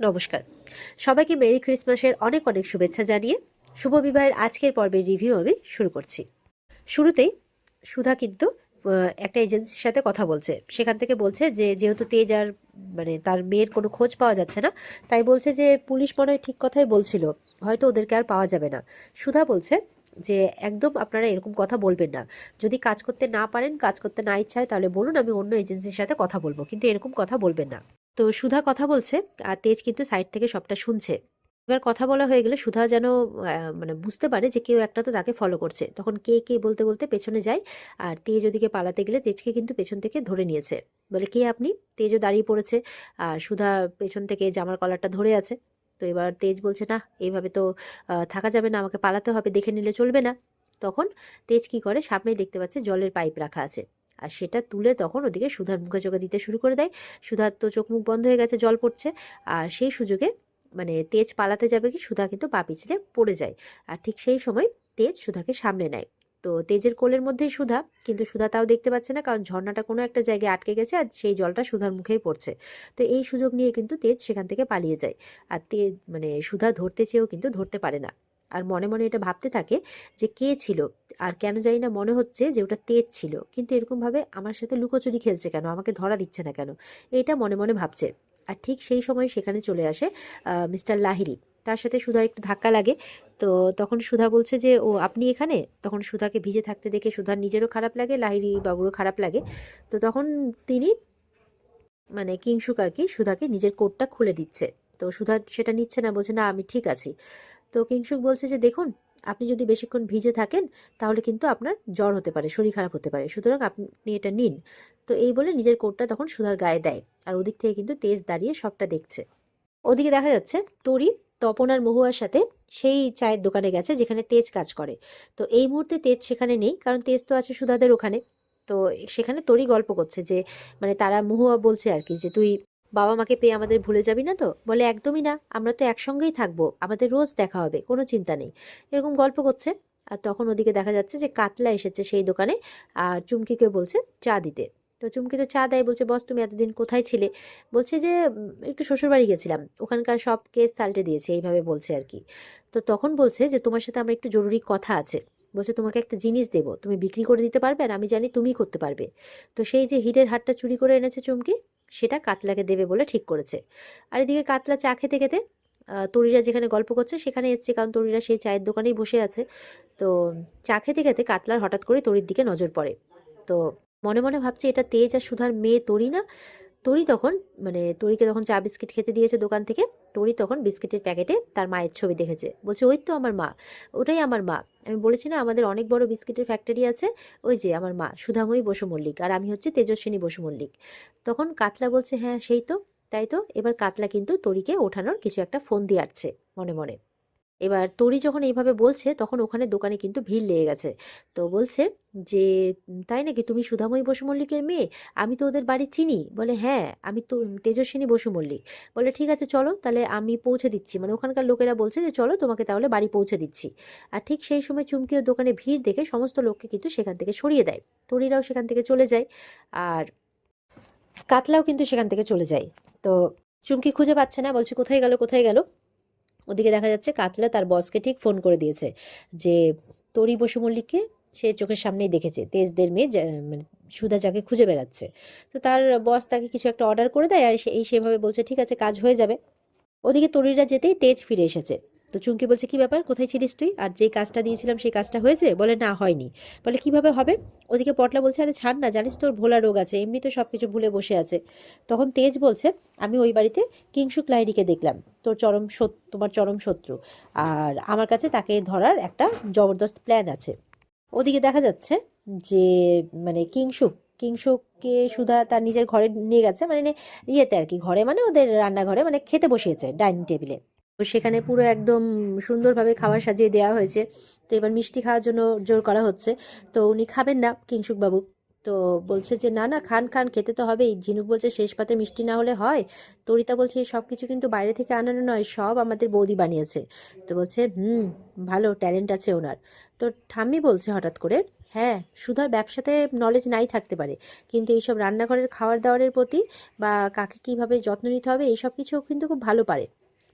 নমস্কার। সবাইকে মেরি ক্রিসমাসের অনেক অনেক শুভেচ্ছা জানিয়ে শুভ বিবাহের আজকের পর্বের রিভিউ আমি শুরু করছি। শুরুতেই সুধা কিন্তু একটা এজেন্সির সাথে কথা বলছে। সেখান থেকে বলছে যে, যেহেতু তেজ আর মানে তার মেয়ের কোনো খোঁজ পাওয়া যাচ্ছে না, তাই বলছে যে, পুলিশ মনে হয় ঠিক কথাই বলছিল, হয়তো ওদেরকে আর পাওয়া যাবে না। সুধা বলছে যে, একদম আপনারা এরকম কথা বলবেন না। যদি কাজ করতে না পারেন, কাজ করতে না ইচ্ছা হয়, তাহলে বলুন, আমি অন্য এজেন্সির সাথে কথা বলব। কিন্তু এরকম কথা বলবেন না। তো সুধা কথা বলছে, আর তেজ কিন্তু সাইড থেকে সবটা শুনছে। এবার কথা বলা হয়ে গেলে সুধা যেন মানে বুঝতে পারে যে কেউ একটা তো তাকে ফলো করছে। তখন কে কে বলতে বলতে পেছনে যায়, আর তেজ ওদিকে পালাতে গেলে তেজকে কিন্তু পেছন থেকে ধরে নিয়েছে। বলে, কে আপনি? তেজও দাঁড়িয়ে পড়েছে, আর সুধা পেছন থেকে জামার কলারটা ধরে আছে। তো এবার তেজ বলছে, না এইভাবে তো থাকা যাবে না, আমাকে পালাতে হবে, দেখে নিলে চলবে না। তখন তেজ কি করে? সামনেই দেখতে পাচ্ছে জলের পাইপ রাখা আছে। আর সেটা তুলে তখন ওদিকে সুধার মুখে চোখে দিতে শুরু করে দেয়। সুধার তো চোখ মুখ বন্ধ হয়ে গেছে, জল পড়ছে। আর সেই সুযোগে মানে তেজ পালাতে যাবে কি, সুধা কিন্তু পা পিছলে পড়ে যায়। আর ঠিক সেই সময় তেজ সুধাকে সামনে নেয়। তো তেজের কোলের মধ্যেই সুধা, কিন্তু সুধা তাও দেখতে পাচ্ছে না কারণ ঝর্ণাটা কোনো একটা জায়গায় আটকে গেছে আর সেই জলটা সুধার মুখেই পড়ছে। তো এই সুযোগ নিয়ে কিন্তু তেজ সেখান থেকে পালিয়ে যায়। আর তেজ মানে সুধা ধরতে চেয়েও কিন্তু ধরতে পারে না। আর মনে মনে এটা ভাবতে থাকে যে কে ছিল? আর কেন জানি না মনে হচ্ছে যে ওটা তেজ ছিল। কিন্তু এরকমভাবে আমার সাথে লুকোচুরি খেলছে কেন? আমাকে ধরা দিচ্ছে না কেন? এটা মনে মনে ভাবছে। আর ঠিক সেই সময় সেখানে চলে আসে মিস্টার লাহিরি তার সাথে সুধার একটু ধাক্কা লাগে। তো তখন সুধা বলছে যে, ও, আপনি এখানে? তখন সুধাকে ভিজে থাকতে দেখে সুধার নিজেরও খারাপ লাগে লাহিরি বাবুরও খারাপ লাগে। তো তখন তিনি মানে কিংসুক আর কি সুধাকে নিজের কোটটা খুলে দিচ্ছে। তো সুধা সেটা নিচ্ছে না, বলছে, না, আমি ঠিক আছি। তো কিংসুক বলছে যে, দেখুন, আপনি যদি বেশিক্ষণ ভিজে থাকেন, তাহলে কিন্তু আপনার জ্বর হতে পারে, শরীর খারাপ হতে পারে। সুতরাং আপনি এটা নিন। তো এই বলে নিজের কোটটা তখন সুধার গায়ে দেয় আর ওদিক থেকে কিন্তু তেজ দাঁড়িয়ে সবটা দেখছে। ওদিকে দেখা যাচ্ছে, তরি, তপন আর মহুয়ার সাথে সেই চায়ের দোকানে গেছে, যেখানে তেজ কাজ করে। তো এই মুহূর্তে তেজ সেখানে নেই, কারণ তেজ তো আছে সুধাদের ওখানে। তো সেখানে তরি গল্প করছে যে মানে তারা মহুয়া বলছে আর কি যে, তুই বাবা মাকে পেয়ে আমাদের ভুলে যাবি না তো? বলে, একদমই না। আমরা তো একসঙ্গেই থাকব। আমাদের রোজ দেখা হবে। কোনো চিন্তা নেই। এরকম গল্প করছে। আর তখন ওদিকে দেখা যাচ্ছে যে, কাতলা এসেছে সেই দোকানে। আর চুমকিকে বলছে, চা দিতে। তো চুমকি তো চা দেয়, বলছে, বস, তুমি এতদিন কোথায় ছিলে? বলছে যে একটু শ্বশুরবাড়ি গেছিলাম। ওখানকার সব কেস সাল্টে দিয়েছে। এইভাবে বলছে আর কি। তো তখন বলছে যে, তোমার সাথে আমার একটু জরুরি কথা আছে। বলছে, তোমাকে একটা জিনিস দেবো। তুমি বিক্রি করে দিতে পারবে আর আমি জানি তুমি করতে পারবে। তো সেই যে হিরের হাটটা চুরি করে এনেছে চুমকি সেটা কাতলাকে দেবে বলে ঠিক করেছে। আর এদিকে কাতলা চা খেতে খেতে তরিরা যেখানে গল্প করছে সেখানে এসছে, কারণ তরিরা সেই চায়ের দোকানেই বসে আছে। তো চা খেতে খেতে কাতলার হঠাৎ করে তরির দিকে নজর পড়ে। তো মনে মনে ভাবছে এটা তেজ আর সুধার মেয়ে তরি না তরি তখন মানে তরিকে তখন চা বিস্কিট খেতে দিয়েছে দোকান থেকে, তরি তখন বিস্কিটের প্যাকেটে তার মায়ের ছবি দেখেছে। বলছে, ওই তো আমার মা, ওটাই আমার মা। আমি বলেছি, না, আমাদের অনেক বড় বিস্কিটের ফ্যাক্টরি আছে, ওই যে আমার মা, সুধাময়ী বসু মল্লিক, আর আমি হচ্ছে তেজস্বিনী বসু মল্লিক। তখন কাতলা বলছে হ্যাঁ সেই তো, তাই তো। এবার কাতলা কিন্তু তরিকে ওঠানোর কিছু একটা ফোন দিয়ে আসছে মনে মনে। এবার তরি যখন এইভাবে বলছে তখন ওখানে দোকানে কিন্তু ভিড় লেগে গেছে। তো বলছে যে "উম, তাই নাকি তুমি সুধাময়ী বসু মল্লিকের মেয়ে? আমি তো ওদের বাড়ি চিনি। বলে হ্যাঁ আমি তো তেজস্বিনী বসু মল্লিক বলে ঠিক আছে চলো তাহলে আমি পৌঁছে দিচ্ছি। মানে ওখানকার লোকেরা বলছে যে চলো তোমাকে তাহলে বাড়ি পৌঁছে দিচ্ছি। আর ঠিক সেই সময় চুমকিও দোকানে ভিড় দেখে সমস্ত লোককে কিন্তু সেখান থেকে সরিয়ে দেয়। তরিরাও সেখান থেকে চলে যায় আর কাতলাও কিন্তু সেখান থেকে চলে যায়। তো চুমকি খুঁজে পাচ্ছে না বলছে কোথায় গেল কোথায় গেল? ওদিকে দেখা যাচ্ছে কাতলা তার বসকে ঠিক ফোন করে দিয়েছে যে তরি বসু মল্লিককে সে চোখের সামনেই দেখেছে। তেজদের মেয়ে মানে সুধা যাকে খুঁজে বেড়াচ্ছে। তো তার বস তাকে কিছু একটা অর্ডার করে দেয় আর এই সেভাবে বলছে, ঠিক আছে, কাজ হয়ে যাবে। ওদিকে তরিরা যেতেই তেজ ফিরে এসেছে। তো চুমকি বলছে, কি ব্যাপার? কোথায় ছিলিস তুই? আর যেই কাজটা দিয়েছিলাম সেই কাজটা হয়েছে? বলে, না, হয়নি। বলে, কীভাবে হবে? ওদিকে পটলা বলছে, আরে, ছাড় না, জানিস তোর ভোলা রোগ আছে এমনি তো সব কিছু ভুলে বসে আছে। তখন তেজ বলছে, আমি ওই বাড়িতে কিংসুক লাইরিকে দেখলাম, তোর চরম তোমার চরম শত্রু। আর আমার কাছে তাকে ধরার একটা জবরদস্ত প্ল্যান আছে। ওদিকে দেখা যাচ্ছে যে মানে কিংসুক কিংসুককে সুধা তার নিজের ঘরে নিয়ে গেছে মানে ইয়েতে আর কি, ঘরে মানে ওদের রান্নাঘরে মানে খেতে বসিয়েছে, ডাইনিং টেবিলে। তো সেখানে পুরো একদম সুন্দরভাবে খাবার সাজিয়ে দেওয়া হয়েছে। তো এবার মিষ্টি খাওয়ার জন্য জোর করা হচ্ছে। তো উনি খাবেন না কিংসুক বাবু তো বলছে যে, না না, খান খান, খেতে তো হবেই। ঝিনুক বলছে, শেষ পাতে মিষ্টি না হলে হয়? তরিতা বলছে সব কিছু কিন্তু বাইরে থেকে আনানো নয়, সব আমাদের বৌদি বানিয়েছে। তো বলছে, হুম, ভালো, ট্যালেন্ট আছে ওনার। তো ঠাম্মি বলছে হঠাৎ করে হ্যাঁ সুধার ব্যবসাতে নলেজ নাই থাকতে পারে, কিন্তু এইসব রান্নাঘরের খাওয়ার দাওয়ারের প্রতি বা কাকে কীভাবে যত্ন নিতে হবে, এইসব কিছু কিন্তু খুব ভালো পারে।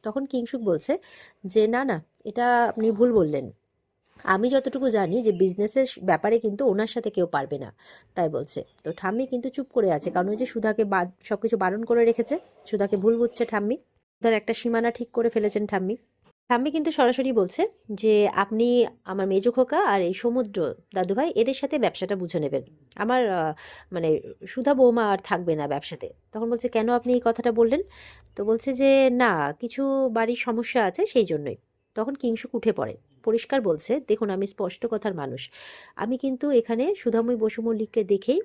তখন কিংসুক বলছে যে, না না, এটা আপনি ভুল বললেন। আমি যতটুকু জানি যে বিজনেসের ব্যাপারে কিন্তু ওনার সাথে কেউ পারবে না। তাই বলছে। তো ঠাম্মি কিন্তু চুপ করে আছে, কারণ ওই যে সুধাকে সব কিছু বারণ করে রেখেছে, সুধাকে ভুল বুঝছে ঠাম্মি। ধর একটা সীমানা ঠিক করে ফেলেছেন ঠাম্মি। ঠাম্মি কিন্তু সরাসরি বলছে যে, আপনি আমার মেজো খোকা আর এই সমুদ্র দাদুভাই, এদের সাথে ব্যবসাটা বুঝে নেবেন। আমার মানে সুধা বৌমা আর থাকবে না ব্যবসাতে। তখন বলছে, কেন আপনি এই কথাটা বললেন? তো বলছে যে, না, কিছু বাড়ির সমস্যা আছে সেই জন্যই। তখন কিংসুক উঠে পড়ে। পরিষ্কার বলছে, দেখুন, আমি স্পষ্ট কথার মানুষ। আমি কিন্তু এখানে সুধাময় বসু মল্লিককে দেখেই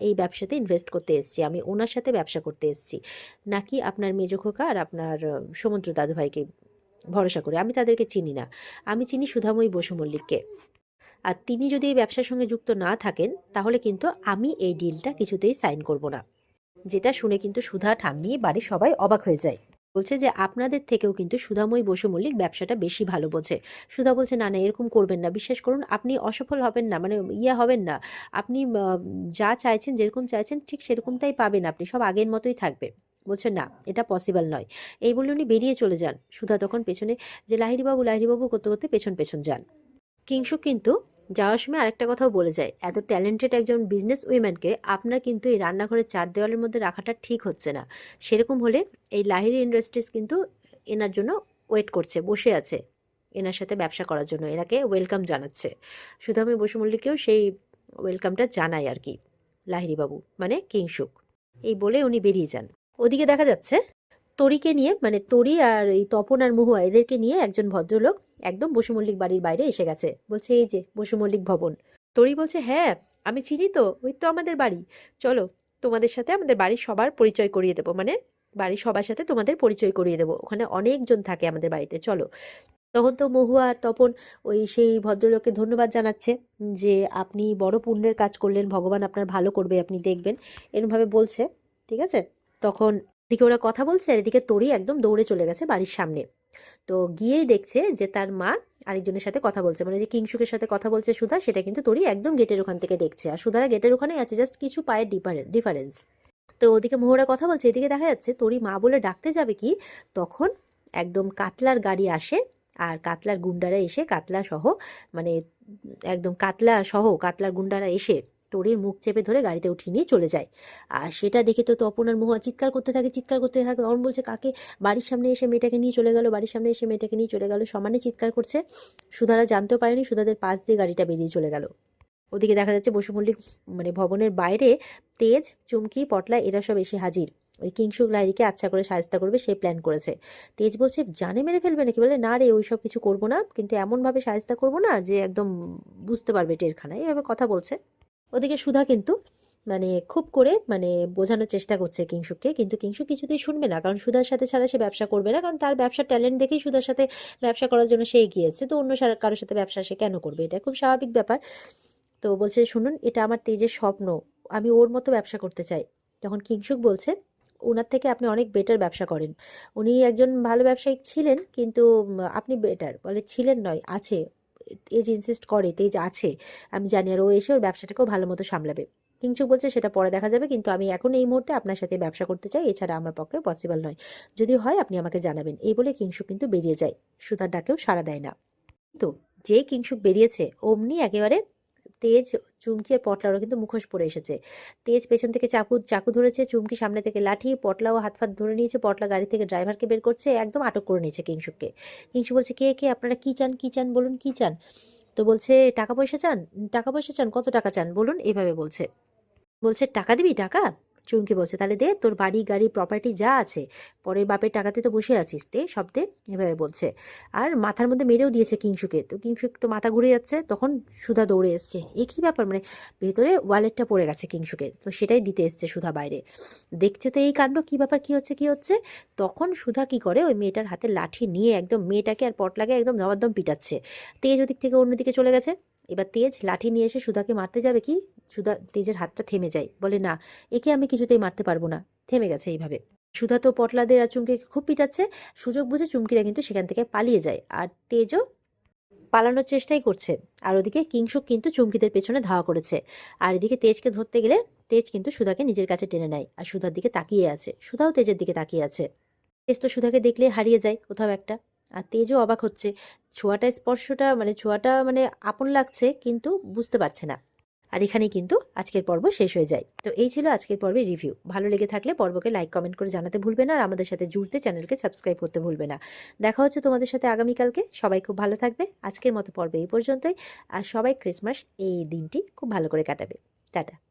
এই ব্যবসাতে ইনভেস্ট করতে এসেছি। আমি ওনার সাথে ব্যবসা করতে এসেছি। নাকি আপনার মেজো খোকা আর আপনার সমুদ্র দাদুভাইকে ভরসা করে। আমি তাদেরকে চিনি না। আমি চিনি সুধাময়ী বসু মল্লিককে। আর তিনি যদি এই ব্যবসার সঙ্গে যুক্ত না থাকেন, তাহলে কিন্তু আমি এই ডিলটা কিছুতেই সাইন করব না। যেটা শুনে কিন্তু সুধা ঠাম্মি বাড়ির সবাই অবাক হয়ে যায়। বলছে যে, আপনাদের থেকেও কিন্তু সুধাময়ী বসু মল্লিক ব্যবসাটা বেশি ভালো বোঝে। সুধা বলছে, না না, এরকম করবেন না। বিশ্বাস করুন, আপনি অসফল হবেন না মানে ইয়ে হবেন না। আপনি যা চাইছেন, যেরকম চাইছেন, ঠিক সেরকমটাই পাবেন আপনি, সব আগের মতোই থাকবে। বলছে না, এটা পসিবল নয়। এই বলে উনি বেরিয়ে চলে যান। সুধা তখন পেছনে, যে লাহিরিবাবু লাহিরিবাবু করতে করতে পেছন পেছন যান। কিংসুক কিন্তু যাওয়ার সময় আরেকটা কথাও বলে যায়, এত ট্যালেন্টেড একজন বিজনেস উইম্যানকে আপনার কিন্তু এই রান্নাঘরের চার দেওয়ালের মধ্যে রাখাটা ঠিক হচ্ছে না। সেরকম হলে এই লাহিড়ি ইন্ডাস্ট্রিজ কিন্তু এনার জন্য ওয়েট করছে, বসে আছে, এনার সাথে ব্যবসা করার জন্য, এনাকে ওয়েলকাম জানাচ্ছে। সুধামী বসু মল্লিককেও সেই ওয়েলকামটা জানায় আর কি লাহিরিবাবু মানে কিংসুক। এই বলে উনি বেরিয়ে যান। ওদিকে দেখা যাচ্ছে তরিকে নিয়ে মানে তরি আর এই তপন আর মহুয়া এদেরকে নিয়ে একজন ভদ্রলোক একদম বসুমল্লিক বাড়ির বাইরে এসে গেছে। বলছে, এই যে বসুমল্লিক ভবন। তরি বলছে হ্যাঁ আমি চিনি তো, ওই তো আমাদের বাড়ি। চলো তোমাদের সাথে আমাদের বাড়ির সবার পরিচয় করিয়ে দেবো মানে বাড়ির সবার সাথে তোমাদের পরিচয় করিয়ে দেবো। ওখানে অনেকজন থাকে আমাদের বাড়িতে, চলো। তখন তো মহুয়া আর তপন ওই সেই ভদ্রলোককে ধন্যবাদ জানাচ্ছে যে, আপনি বড় পুণ্যের কাজ করলেন, ভগবান আপনার ভালো করবে, আপনি দেখবেন। এরমভাবে বলছে, ঠিক আছে? তখন এদিকে ওরা কথা বলছে, আর এদিকে তরি একদম দৌড়ে চলে গেছে বাড়ির সামনে। তো গিয়েই দেখছে যে তার মা আরেকজনের সাথে কথা বলছে। মানে যে কিংসুকের সাথে কথা বলছে সুধা, সেটা কিন্তু তরি একদম গেটের ওখান থেকে দেখছে। আর সুধারা গেটের ওখানেই আছে জাস্ট কিছু পায়ের ডিফারেন্স তো ওদিকে মোহরা কথা বলছে, এদিকে দেখা যাচ্ছে তরি মা বলে ডাকতে যাবে কি, তখন একদম কাতলার গাড়ি আসে, আর কাতলার গুন্ডারা এসে কাতলা সহ মানে একদম কাতলা সহ কাতলার গুন্ডারা এসে তরির মুখ চেপে ধরে গাড়িতে উঠিয়ে নিয়ে চলে যায়। আর সেটা দেখে তো তপন আর মহুয়া চিৎকার করতে থাকে, চিৎকার করতে থাকে। তখন বলছে, কাকে? বাড়ির সামনে এসে মেয়েটাকে নিয়ে চলে গেল, বাড়ির সামনে এসে মেয়েটাকে নিয়ে চলে গেল। সমানে চিৎকার করছে। সুধারা জানতেও পারেনি, সুধাদের পাশ দিয়ে গাড়িটা বেরিয়ে চলে গেল। ওদিকে দেখা যাচ্ছে বসুমল্লিক মানে ভবনের বাইরে তেজ, চুমকি, পটলা, এরা সব এসে হাজির। ওই কিংসুক লাইরিকে আচ্ছা করে সাহায্য করবে, সে প্ল্যান করেছে। তেজ বলছে, জানে মেরে ফেলবে নাকি? বলে, না রে ওই সব কিছু করব না, কিন্তু এমনভাবে সাহায্য করব না যে একদম বুঝতে পারবে টেরখানায়। এভাবে কথা বলছে। ওদিকে সুধা কিন্তু মানে খুব করে মানে বোঝানোর চেষ্টা করছে কিংসুককে। কিন্তু কিংসুক কিছুতেই শুনবে না, কারণ সুধার সাথে ছাড়া সে ব্যবসা করবে না, কারণ তার ব্যবসার ট্যালেন্ট দেখেই সুধার সাথে ব্যবসা করার জন্য সে এগিয়েছে তো অন্য কারোর সাথে ব্যবসা সে কেন করবে? এটা খুব স্বাভাবিক ব্যাপার। তো বলছে, শুনুন, এটা আমার তেজের স্বপ্ন। আমি ওর মতো ব্যবসা করতে চাই। তখন কিংসুক বলছে ওনার থেকে আপনি অনেক বেটার ব্যবসা করেন। উনি একজন ভালো ব্যবসায়িক ছিলেন, কিন্তু আপনি বেটার বলে, ছিলেন নয়, আছে। তেজ ইনসিস্ট করে তেজ আছে, আমি জানি আর ও এসে ওর ব্যবসাটাকেও ভালো মতো সামলাবে। কিংচুক বলছে সেটা পরে দেখা যাবে, কিন্তু আমি এখন এই মুহূর্তে আপনার সাথে ব্যবসা করতে চাই, এছাড়া আমার পক্ষে পসিবল নয়। যদি হয় আপনি আমাকে জানাবেন। এই বলে কিংসুক কিন্তু বেরিয়ে যায়। সুতার ডাকেও সাড়া দেয় না। কিন্তু যে কিংসুক বেরিয়েছে, অমনি একেবারে তেজ, চুমকি আর পটলা ওরা কিন্তু মুখোশ পরে এসেছে। তেজ পেছন থেকে চাকু চাকু ধরেছে, চুমকি সামনে থেকে লাঠি, পটলাও হাত ফাত ধরে নিয়েছে, পটলা গাড়ি থেকে ড্রাইভারকে বের করছে, একদম আটক করে নিয়েছে কিংসুককে কিংশু বলছে, কে কে, আপনারা কী চান কী চান, বলুন, কী চান? তো বলছে, টাকা পয়সা চান? টাকা পয়সা চান? কত টাকা চান? বলুন। এভাবে বলছে। বলছে, টাকা দিবি? টাকা? চুমকি বলছে, তাহলে দে, তোর বাড়ি, গাড়ি প্রপার্টি যা আছে, পরের বাপের টাকাতে তো বসে আছিস, দে, সব দে, এভাবে বলছে। আর মাথার মধ্যে মেরেও দিয়েছে কিংসুকে তো কিংসুক তো মাথা ঘুরে যাচ্ছে, তখন সুধা দৌড়ে এসছে। এ কী ব্যাপার? মানে ভেতরে ওয়ালেটটা পড়ে গেছে কিংসুকের তো সেটাই দিতে এসছে সুধা বাইরে। দেখছে তো এই কাণ্ড, কী ব্যাপার, কী হচ্ছে কী হচ্ছে? তখন সুধা কি করে? ওই মেয়েটার হাতে লাঠি নিয়ে একদম, মেয়েটাকে আর পটলাকে একদম জবাদ্দম পিটাচ্ছে। তেজ ওদিক থেকে অন্যদিকে চলে গেছে। এবার তেজ লাঠি নিয়ে এসে সুধাকে মারতে যাবে কি? সুধা তেজের হাতটা থেমে যায়। বলে, না, একে আমি কিছুতেই মারতে পারব না। থেমে গেছে এইভাবে। সুধা তো পটলাদের আর চুমকিকে খুব পিটাচ্ছে। সুযোগ বুঝে চুমকিরা কিন্তু সেখান থেকে পালিয়ে যায়। আর তেজও পালানোর চেষ্টাই করছে। আর ওদিকে কিংসুক কিন্তু চুমকিদের পেছনে ধাওয়া করেছে। আর এদিকে তেজকে ধরতে গেলে তেজ কিন্তু সুধাকে নিজের কাছে টেনে নেয়। আর সুধার দিকে তাকিয়ে আছে। সুধাও তেজের দিকে তাকিয়ে আছে। তেজ তো সুধাকে দেখলে হারিয়ে যায় কোথাও একটা। আর তেজও অবাক হচ্ছে। ছোঁয়াটা স্পর্শটা মানে ছোঁয়াটা মানে আপন লাগছে কিন্তু বুঝতে পারছে না। আর এখানেই কিন্তু আজকের পর্ব শেষ হয়ে যায়। তো এই ছিল আজকের পর্বের রিভিউ। ভালো লেগে থাকলে পর্বকে লাইক, কমেন্ট করে জানাতে ভুলবে না আর আমাদের সাথে জুড়তে চ্যানেলকে সাবস্ক্রাইব করতে ভুলবে না। দেখা হচ্ছে তোমাদের সাথে আগামীকালকে। সবাই খুব ভালো থাকবে। আজকের মতো পর্বে এই পর্যন্তই। আর সবাই ক্রিসমাস এই দিনটি খুব ভালো করে কাটাবে। টাটা।